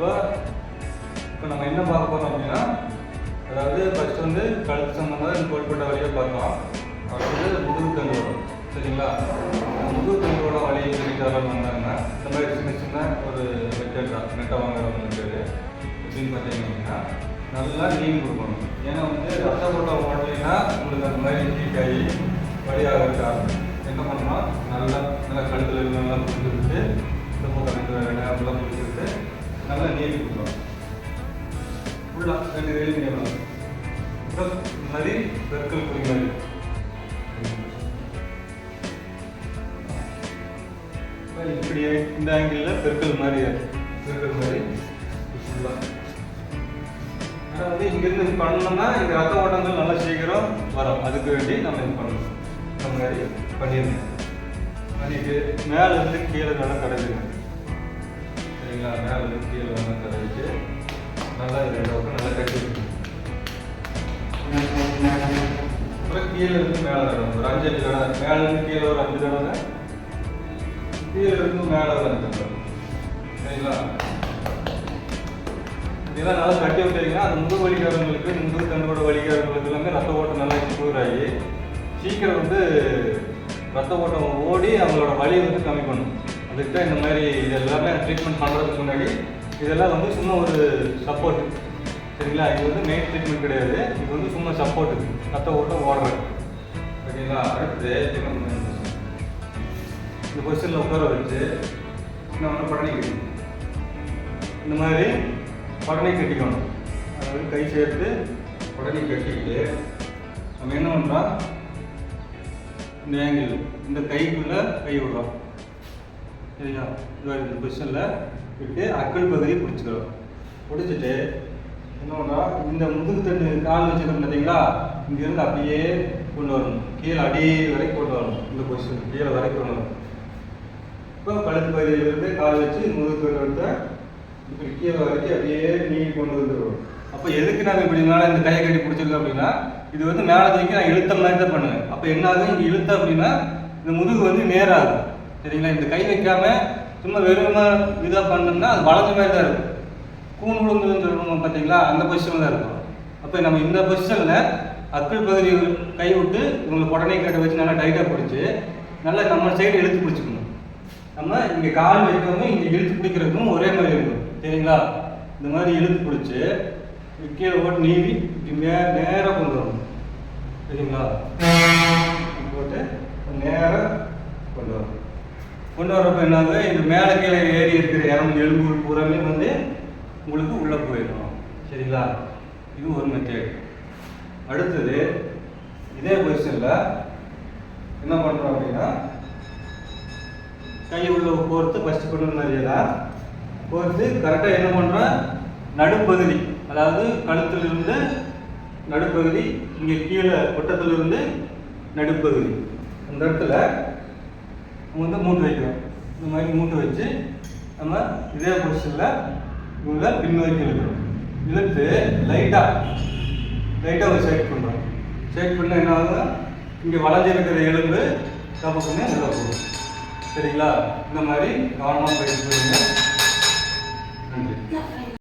இப்போ இப்போ நம்ம என்ன பார்க்க போகிறோம் அப்படின்னா அதாவது ஃபர்ஸ்ட் வந்து கழுத்து சம்பந்தமாக இந்த தோள்பட்ட வழியாக பார்க்கலாம். அடுத்தது முதுகு தண்டு வரும் சரிங்களா? இந்த முதுகு தண்டோட வழி சொல்லிட்டாலும் வந்தாங்கன்னா இந்த மாதிரி சின்ன சின்ன ஒரு மெத்தட் தான் நெட்டை வாங்குறவங்களுக்கு எப்படின்னு பார்த்தீங்க அப்படின்னா நல்லா நீங்க கொடுக்கணும். ஏன்னா வந்து ரத்த ஓட்டம் ஓடலைன்னா உங்களுக்கு அந்த மாதிரி ஹீட் ஆகி வழியாக இருக்கா என்ன பண்ணணும்? நல்லா நல்லா கழுத்தில் இருந்து நல்லா புரிஞ்சுக்கிட்டு நல்லா நீர் கொடுக்கணும் ஃபுல்லாக ரெண்டு வேலி நீளம் ப்ளஸ் மாதிரி பெருக்கல் குறி மாதிரி. இப்படி இந்த ஆங்கிளில் பெருக்கல் மாதிரி பெருக்கல் மாதிரி. ஃபுல்லாக ஆனால் வந்து இங்கேருந்து இது பண்ணோம்னா இந்த ரத்த ஓட்டங்கள் நல்லா சீக்கிரம் வரும். அதுக்கு வேண்டி நம்ம இது பண்ணணும். இந்த மாதிரி பண்ணியிருந்தேன் பண்ணிட்டு மேலே இருந்து கீழே நல்லா கிடைச்சிருக்கேன் சரிங்களா மேலே கீழே நல்லா கடைஞ்சிட்டு நல்லா ரெண்டு பக்கம் நல்லா கட்டி அப்புறம் கீழே இருந்து மேலே தடவை ஒரு அஞ்சு அஞ்சு தடவை மேலே இருந்து கீழே ஒரு அஞ்சு தடவை கீழே இருந்து மேலே ஒரு அஞ்சு தடவை சரிங்களா? இதெல்லாம் நல்லா கட்டி விட்டீங்கன்னா அந்த முதுகு வலிக்காரங்களுக்கு முதுகு தண்டோட வலிக்காரங்களுக்கு எல்லாமே ரத்த ஓட்டம் நல்லா இம்ப்ரூவ் ஆகி சீக்கிரம் வந்து ரத்த ஓட்டம் ஓடி அவங்களோட வலியை வந்து கம்மி பண்ணும். அதுக்கு இந்த மாதிரி இது எல்லாமே ட்ரீட்மெண்ட் பண்ணுறதுக்கு முன்னாடி இதெல்லாம் வந்து சும்மா ஒரு சப்போர்ட் சரிங்களா? இது வந்து மெயின் ட்ரீட்மெண்ட் கிடையாது. இது வந்து சும்மா சப்போர்ட் கத்த ஓட்டம் ஓடுறது. ஓகேங்களா? அடுத்து இந்த பொசிஷனில் உட்கார வச்சு இன்னும் ஒன்று படனி கட்டிக்கணும் இந்த மாதிரி படனி கட்டிக்கணும். அதாவது கை சேர்த்து படனி கட்டிக்கிட்டு நம்ம என்ன பண்ணுறோம் இந்த ஆங்கிள் இந்த கைக்குள்ளே கை விடுறோம். சரிங்களா இது இந்த பொசிஷனில் விட்டு அக்கல் பகுதியை பிடிச்சிக்கிறோம் பிடிச்சிட்டு என்ன இந்த முதுகு தண்டு கால் வச்சுருக்கோம் பார்த்தீங்களா? இங்கேருந்து அப்படியே கொண்டு வரணும். கீழே அடி வரைக்கும் கொண்டு வரணும். இந்த பொசிஷன் கீழே வரைக்கும் கொண்டு வரணும். இப்போ கழுத்து பகுதியிலிருந்து கால் வச்சு முதுகு தண்டு எடுத்த இப்படி கீழே வரைக்கும் அப்படியே நீங்கி கொண்டு வந்துடுவோம். அப்போ எதுக்கு நாங்கள் இப்படி மேலே இந்த கையை கட்டி பிடிச்சிருக்கோம் அப்படின்னா இது வந்து மேலே தூக்கி நான் இழுத்த மாதிரி தான் பண்ணுவேன். அப்போ என்ன ஆகும் இங்கே இழுத்த அப்படின்னா இந்த முதுகு வந்து நேராகும். சரிங்களா? இந்த கை வைக்காம சும்மா வெறுமா இதாக பண்ணோம்னா அது வளைஞ்ச மாதிரி தான் இருக்கும். கூண் விழுந்துன்னு சொல்லுவோம் பார்த்தீங்களா? அந்த பொசிஷனில் தான் இருக்கும். அப்போ நம்ம இந்த பொசிஷனில் அக்கல் பகுதி கை விட்டு உங்களுக்கு உடனே கட்ட வச்சு நல்லா டைட்டாக பிடிச்சி நல்லா நம்ம சைடு இழுத்து பிடிச்சிக்கணும். நம்ம இங்கே கால் வைக்கிறதும் இங்கே இழுத்து பிடிக்கிறதுக்கும் ஒரே மாதிரி இருக்கும். சரிங்களா? இந்த மாதிரி இழுத்து பிடிச்சி கீழே போட்டு நீவி இங்கே மே நேராக கொண்டு வரணும். சரிங்களா? போட்டு நேராக கொண்டு வரணும். கொண்டு வரப்போ என்னது இது மேலே கீழே ஏறி இருக்கிற இறங்கு எலும்பு பூராமே வந்து உங்களுக்கு உள்ளே போயிடும். சரிங்களா? இது ஒரு மெத்தேட் அடுத்தது இதே பொசிஷனில் என்ன பண்ணுறோம் அப்படின்னா கை உள்ள கோர்த்து ஃபஸ்ட்டு கொண்டு மாதிரியே தான் கோர்த்து கரெக்டாக என்ன பண்ணுறோம் நடுப்பகுதி அதாவது கழுத்திலிருந்து நடுப்பகுதி இங்கே கீழே கொட்டத்திலிருந்து நடுப்பகுதி. அந்த இடத்துல நம்ம வந்து மூட்டு வைக்கிறோம் இந்த மாதிரி மூட்டு வச்சு நம்ம இதே பொசிஷனில் இவங்கள பின் வரைக்கும் இழுக்கிறோம் இழுத்து லைட்டாக லைட்டாக ஒரு ஷேக் பண்ணுறோம் ஷேக் பண்ண என்ன ஆகுதுன்னா இங்கே வளைஞ்சிருக்கிற எலும்பு கப்பக்குன்னு நல்லா போகும். சரிங்களா? இந்த மாதிரி கவனமாக போயிட்டு நன்றி.